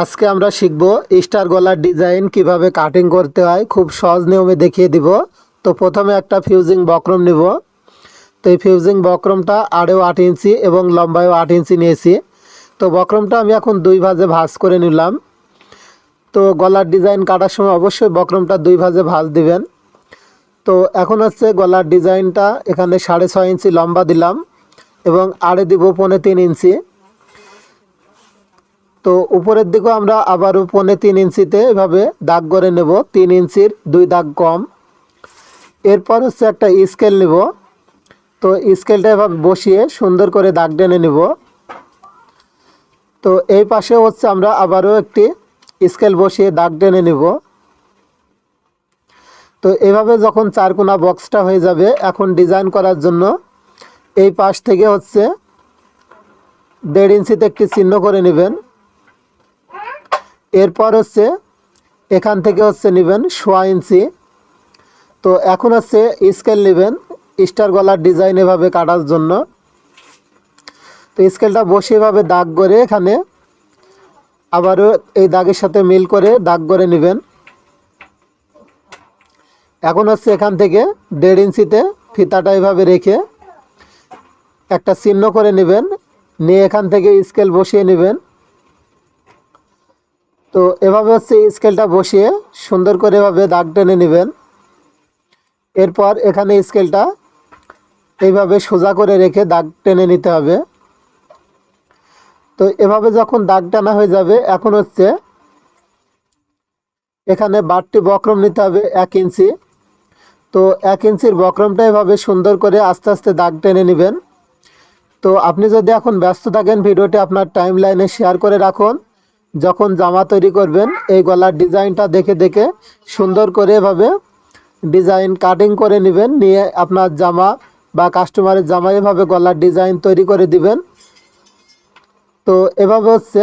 আজকে আমরা শিখব স্টার গলার ডিজাইন কীভাবে কাটিং করতে হয়। খুব সহজ নিয়মে দেখিয়ে দিব। তো প্রথমে একটা ফিউজিং বক্রম নিব। তো এই ফিউজিং বক্রমটা আড়েও আট ইঞ্চি এবং লম্বায়ও আট ইঞ্চি নিয়েছি। তো বক্রমটা আমি এখন দুই ভাজে ভাঁজ করে নিলাম। তো গলার ডিজাইন কাটার সময় অবশ্যই বক্রমটা দুই ভাজে ভাঁজ দিবেন। তো এখন হচ্ছে গলার ডিজাইনটা এখানে সাড়ে ছয় ইঞ্চি লম্বা দিলাম এবং আড়ে দিব পৌনে তিন ইঞ্চি। তো উপরের দিকেও আমরা আবারও পনে তিন ইঞ্চিতে এভাবে দাগ করে নেব। তিন ইঞ্চির দুই দাগ কম। এরপর হচ্ছে একটা স্কেল নেব। তো স্কেলটা এভাবে বসিয়ে সুন্দর করে দাগ টেনে নেব। তো এই পাশে হচ্ছে আমরা আবারও একটি স্কেল বসিয়ে দাগ টেনে নেব। তো এভাবে যখন চারকোনা বক্সটা হয়ে যাবে, এখন ডিজাইন করার জন্য এই পাশ থেকে হচ্ছে দেড় ইঞ্চিতে একটি চিহ্ন করে নেবেন। এরপর হচ্ছে এখান থেকে হচ্ছে নেবেন সোয়া ইঞ্চি। তো এখন হচ্ছে স্কেল নেবেন, স্টার গলার ডিজাইন এভাবে কাটার জন্য। তো স্কেলটা বসে এভাবে দাগ করে এখানে আবারও এই দাগের সাথে মিল করে দাগ করে নেবেন। এখন হচ্ছে এখান থেকে দেড় ইঞ্চিতে ফিতাটা এভাবে রেখে একটা চিহ্ন করে নেবেন, নিয়ে এখান থেকে স্কেল বসিয়ে নেবেন। তো এভাবে হচ্ছে স্কেলটা বসিয়ে সুন্দর করে এভাবে দাগ টেনে নেবেন। এরপর এখানে স্কেলটা এইভাবে সোজা করে রেখে দাগ টেনে নিতে হবে। তো এভাবে যখন দাগ টানা হয়ে যাবে, এখন হচ্ছে এখানে বারটি বক্রম নিতে হবে এক ইঞ্চি। তো এক ইঞ্চির বক্রমটা এভাবে সুন্দর করে আস্তে আস্তে দাগ টেনে নেবেন। তো আপনি যদি এখন ব্যস্ত থাকেন, ভিডিওটি আপনার টাইম লাইনে শেয়ার করে রাখুন। যখন জামা তৈরি করবেন, এই গলার ডিজাইনটা দেখে দেখে সুন্দর করে এভাবে ডিজাইন কাটিং করে নেবেন। নিয়ে আপনার জামা বা কাস্টমারের জামা এভাবে গলার ডিজাইন তৈরি করে দিবেন। তো এভাবে হচ্ছে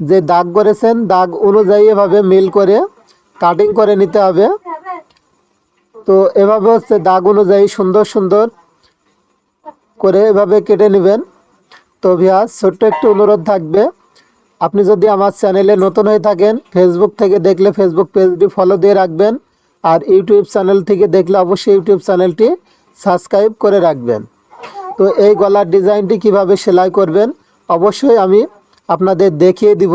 যে দাগ করেছেন, দাগ অনুযায়ী এভাবে মিল করে কাটিং করে নিতে হবে। তো এভাবে হচ্ছে দাগ অনুযায়ী সুন্দর সুন্দর করে এভাবে কেটে নেবেন। তো ভিয়া ছোট্ট একটু অনুরোধ থাকবে। আপনি যদি আমার চ্যানেলে নতুন হয়ে থাকেন ফেসবুক থেকে দেখলে ফেসবুক পেজটি ফলো দিয়ে রাখবেন আর ইউটিউব চ্যানেল থেকে দেখলে অবশ্যই ইউটিউব চ্যানেলটি সাবস্ক্রাইব করে রাখবেন। তো এই গলার ডিজাইনটি কীভাবে সেলাই করবেন, অবশ্যই আমি আপনাদের দেখিয়ে দিব।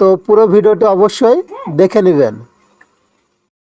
তো পুরো ভিডিওটি অবশ্যই দেখে নেবেন।